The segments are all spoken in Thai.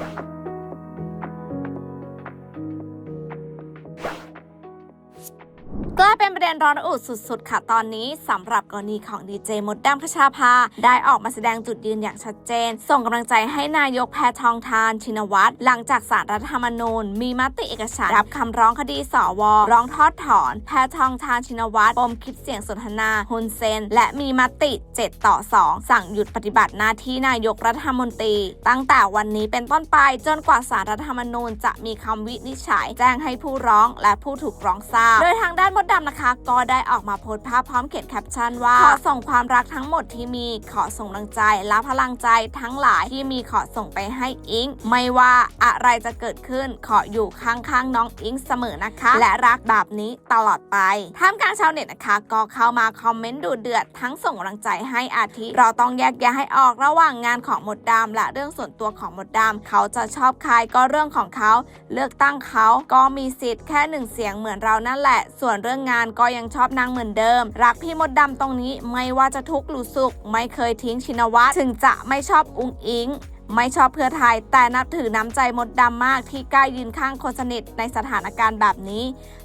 Bye. กลายเป็นประเด็นร้อนระอุสุด ๆ ค่ะตอนนี้สำหรับกรณีของดีเจมดดำพชาภา ได้ออกมาแสดงจุดยืนอย่างชัดเจน ส่งกำลังใจให้นายกแพทองทานชินวัตร หลังจากสารรัฐธรรมนูญ มีมติเอกฉันรับคำร้องคดีสว ร้องทอดถอน แพทองทานชินวัตรปมคลิปเสียงสนทนาฮุนเซน และมีมติ 7 ต่อ 2 สั่งหยุดปฏิบัติหน้าที่นายกรัฐมนตรี ตั้งแต่วันนี้เป็นต้นไปจนกว่าสารรัฐธรรมนูญจะมีคำวินิจฉัย แจ้งให้ผู้ร้องและผู้ถูกร้องทราบโดยทางด้านมดดำนะคะ ก็ได้ออกมาโพสต์ภาพพร้อมเขียนแคปชั่นว่า ขอส่งความรักทั้งหมดที่มี ขอส่งกำลังใจและพลังใจทั้งหลายที่มีขอส่งไปให้อิง ไม่ว่าอะไรจะเกิดขึ้นขออยู่ข้างๆน้องอิงเสมอนะคะ และรักแบบนี้ตลอดไปท่ามกลางชาวเน็ตนะคะ ก็เข้ามาคอมเมนต์ดูเดือดทั้งส่งกำลังใจให้อาทิ เราต้องแยกแยะให้ออกระหว่างงานของมดดำและเรื่องส่วนตัวของมดดำเขาจะชอบใครก็เรื่องของเขา เลือกตั้งเขาก็มีสิทธิ์แค่หนึ่งเสียงเหมือนเรานั่นแหละ ส่วนเรื่องรื่องงานก็ยังชอบนางเหมือนเดิม รักพี่มดดำตรงนี้ไม่ว่าจะทุกข์หรือสุข ไม่เคยทิ้งชินวัตรถึงจะไม่ชอบอุงอิงไม่ชอบเพื่อไทย แต่นับถือน้ำใจมดดำมากที่กล้ายืนข้างคนสนิทในสถานการณ์แบบนี้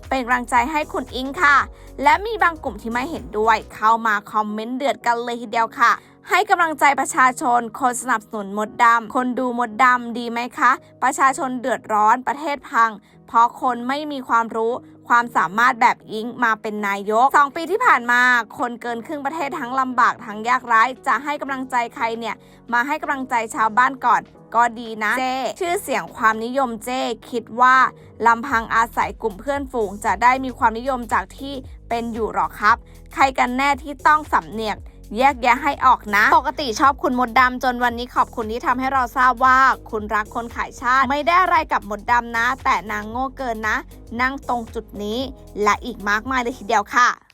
เป็นกำลังใจให้คุณอิงค่ะ และมีบางกลุ่มที่ไม่เห็นด้วย เข้ามาคอมเมนต์เดือดกันเลยทีเดียวค่ะ ให้กำลังใจประชาชน คนสนับสนุนมดดำ คนดูมดดำดีไหมคะ ประชาชนเดือดร้อนประเทศพัง เพราะคนไม่มีความรู้ความสามารถแบบอิงมาเป็นนายก 2 ปีที่ผ่านมา คนเกินครึ่งประเทศทั้งลำบากทั้งยากไร้จะให้กำลังใจใครเนี่ย มาให้กำลังใจชาวบ้านก่อนก็ดีนะเจ้ชื่อเสียงความนิยมเจ้คิดว่าลำพังอาศัยกลุ่มเพื่อนฝูงจะได้มีความนิยมจากที่เป็นอยู่หรอครับ ใครกันแน่ที่ต้องสำเนียก แยกแยะให้ออกนะ ปกติชอบคุณมดดำจนวันนี้ขอบคุณที่ทำให้เราทราบว่า คุณรักคนขายชาติ ไม่ได้อะไรกับมดดำนะ แต่นางโง่เกินนะ นั่งตรงจุดนี้ และอีกมากมายเลยทีเดียวค่ะ